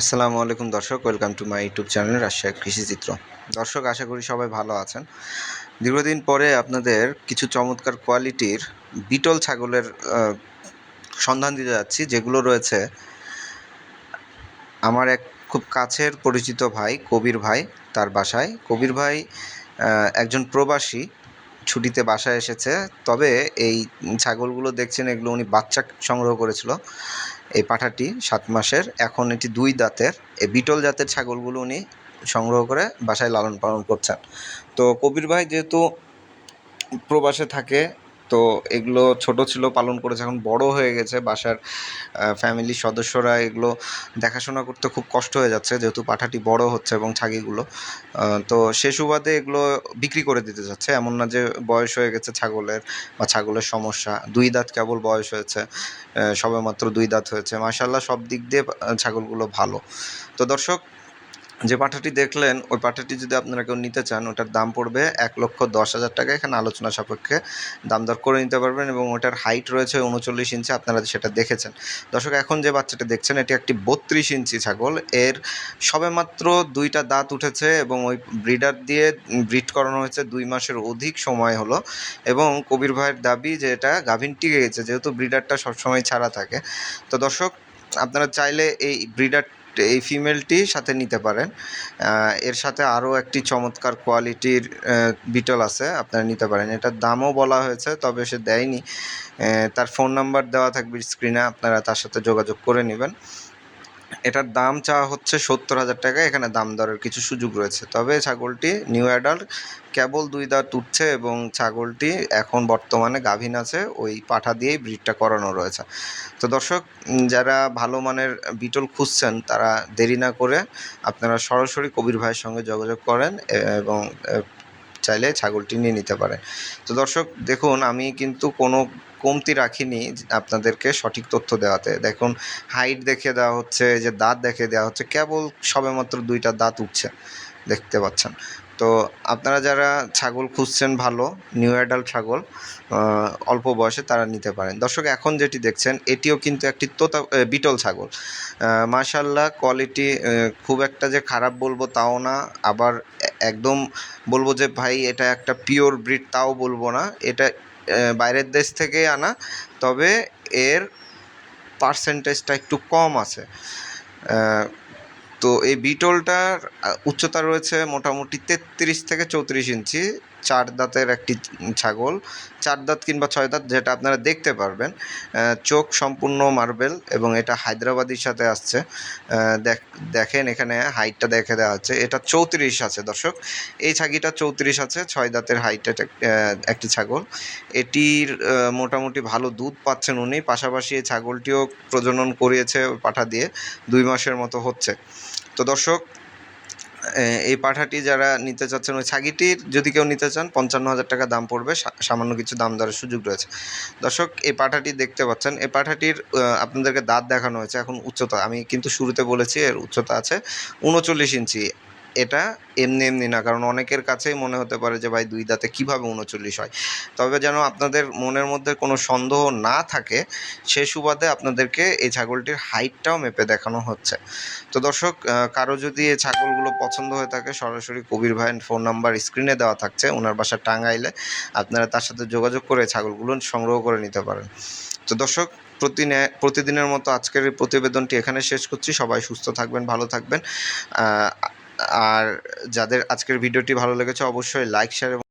আসসালামু আলাইকুম দর্শক, welcome to my YouTube channel Rajshahi কৃষিচিত্র দর্শক, আশা করি সবাই ভালো আছেন। দীর্ঘদিন পরে আপনাদের কিছু চমৎকার কোয়ালিটির বিটল ছাগলের সন্ধান দিতে যাচ্ছি, যেগুলো রয়েছে আমার এক খুব কাছের পরিচিত ভাই, কবির ভাই, তার বাসায়। কবির ভাই একজন প্রবাসী, ছুটিতে বাসায় এসেছে। তবে এই ছাগলগুলো দেখছেন, এগুলো উনি বাচ্চা সংগ্রহ করেছিল। এই পাঠাটি সাত মাসের। এখন এটি দুই দাঁতের। এই বিটল জাতের ছাগলগুলো উনি সংগ্রহ করে বাসায় লালন পালন করছেন। তো কবির ভাই যেহেতু প্রবাসে থাকে তো এগুলো ছোট ছিল, পালন করেছে। এখন বড় হয়ে গেছে। বাসার ফ্যামিলির সদস্যরা এগুলো দেখাশোনা করতে খুব কষ্ট হয়ে যাচ্ছে, যেহেতু পাঠাটি বড় হচ্ছে এবং ছাগিগুলো। তো সে সুবাদে এগুলো বিক্রি করে দিতে যাচ্ছে। এমন না যে বয়স হয়ে গেছে ছাগলের বা ছাগলের সমস্যা। দুই দাঁত কেবল বয়স হয়েছে সবেমাত্র দুই দাঁত হয়েছে। মাশাল্লাহ সব দিক দিয়ে ছাগলগুলো ভালো। তো দর্শক যে পাঠাটি দেখলেন, ওই পাঠাটি যদি আপনারা কেউ নিতে চান, ওটার দাম পড়বে এক লক্ষ দশ হাজার টাকা। এখানে আলোচনা সাপেক্ষে দাম দর করে নিতে পারবেন এবং ওটার হাইট রয়েছে উনচল্লিশ ইঞ্চি, আপনারা সেটা দেখেছেন। দর্শক, এখন যে বাচ্চাটি দেখছেন, এটি একটি বত্রিশ ইঞ্চি ছাগল। এর সবেমাত্র দুইটা দাঁত উঠেছে এবং ওই ব্রিডার দিয়ে ব্রিড করানো হয়েছে দুই মাসের অধিক সময় হলো এবং কবির ভাইয়ের দাবি যে এটা গাভিন টিকে গেছে, যেহেতু ব্রিডারটা সবসময় ছাড়া থাকে। তো দর্শক, আপনারা চাইলে এই ব্রিডার এই ফিমেলটি সাথে নিতে পারেন। এর সাথে আরও একটি চমৎকার কোয়ালিটির বিটল আছে, আপনারা নিতে পারেন। এটার দামও বলা হয়েছে, তবে সে দেয়নি। তার ফোন নাম্বার দেওয়া থাকবে স্ক্রিনে আপনারা তার সাথে যোগাযোগ করে নেবেন। এটার দাম চাওয়া হচ্ছে সত্তর হাজার টাকা, এখানে দাম দরের কিছু সুযোগ রয়েছে। তবে ছাগলটি নিউ অ্যাডাল্ট কেবল দুই দাঁত উঠছে এবং ছাগলটি এখন বর্তমানে গাভীন আছে, ওই পাঠা দিয়েই ব্রিডটা করানো রয়েছে। তো দর্শক যারা ভালো মানের বিটল খুঁজছেন, তারা দেরি না করে আপনারা সরাসরি কবির ভাইয়ের সঙ্গে যোগাযোগ করেন এবং চাইলে ছাগলটি নিয়ে নিতে পারেন। তো দর্শক, দেখুন, আমি কিন্তু কোনো কমতি রাখিনি আপনাদেরকে সঠিক তথ্য দেওয়াতে। দেখুন হাইট দেখে দেওয়া হচ্ছে যে দাঁত দেখে দেওয়া হচ্ছে, কেবল সবেমাত্র দুইটা দাঁত উঠছে, দেখতে পাচ্ছেন। তো আপনারা যারা ছাগল খুঁজছেন ভালো নিউ অ্যাডাল্ট ছাগল অল্প বয়সে তারা নিতে পারেন। দর্শক, এখন যেটি দেখছেন, এটিও কিন্তু একটি তোতা বিটল ছাগল। মাশাল্লাহ কোয়ালিটি খুব একটা যে খারাপ বলব তাও না, আবার একদম বলব যে ভাই, এটা একটা পিওর ব্রিড তাও বলব না। এটা বাইরের দেশ থেকে আনা তবে এর পার্সেন্টেজটা একটু কম আছে। তো এই বিটলটার উচ্চতা রয়েছে মোটামুটি তেত্রিশ থেকে চৌত্রিশ ইঞ্চি, চার দাঁতের একটি ছাগল, চার দাঁত কিংবা ছয় দাঁত যেটা আপনারা দেখতে পারবেন। চোখ সম্পূর্ণ মার্বেল এবং এটা হায়দ্রাবাদির সাথে আসছে। দেখ- দেখেন এখানে হাইটটা দেখে দেওয়া হচ্ছে এটা চৌত্রিশ আছে দর্শক। এই ছাগিটা চৌত্রিশ আছে, ছয় দাঁতের হাইট একটি ছাগল। এটির মোটামুটি ভালো দুধ পাচ্ছেন উনি। পাশাপাশি এই ছাগলটিও প্রজনন করিয়েছে পাঠা দিয়ে। দুই মাসের মতো হচ্ছে। তো দর্শক এই পাঠাটি যারা নিতে চাচ্ছেন, ওই ছাগিটির যদি কেউ নিতে চান পঞ্চান্ন হাজার টাকা দাম পড়বে সামান্য কিছু দাম দেওয়ার সুযোগ রয়েছে। দর্শক, এই পাঠাটি দেখতে পাচ্ছেন, এই পাঠাটির আপনাদেরকে দাঁত দেখানো হয়েছে এখন উচ্চতা, আমি কিন্তু শুরুতে বলেছি এর উচ্চতা আছে উনচল্লিশ ইঞ্চি। এটা এমনি এমনি না, কারণ অনেকের কাছেই মনে হতে পারে যে, ভাই, দুই দাঁতে কীভাবে উনচল্লিশ হয়? তবে যেন আপনাদের মনের মধ্যে কোনো সন্দেহ না থাকে, সে সুবাদে আপনাদেরকে এই ছাগলটির হাইটটাও মেপে দেখানো হচ্ছে। তো দর্শক কারও যদি এই ছাগলগুলো পছন্দ হয়ে থাকে, সরাসরি কবির ভাইয়ের ফোন নাম্বার স্ক্রিনে দেওয়া থাকছে, ওনার বাসা টাঙ্গাইলে। আপনারা তার সাথে যোগাযোগ করে ছাগলগুলো সংগ্রহ করে নিতে পারেন। তো দর্শক, প্রতিনে, প্রতিদিনের মতো আজকের এই প্রতিবেদনটি এখানে শেষ করছি। সবাই সুস্থ থাকবেন, ভালো থাকবেন। আর যাদের আজকের ভিডিওটি ভালো লেগেছে অবশ্যই লাইক শেয়ার এবং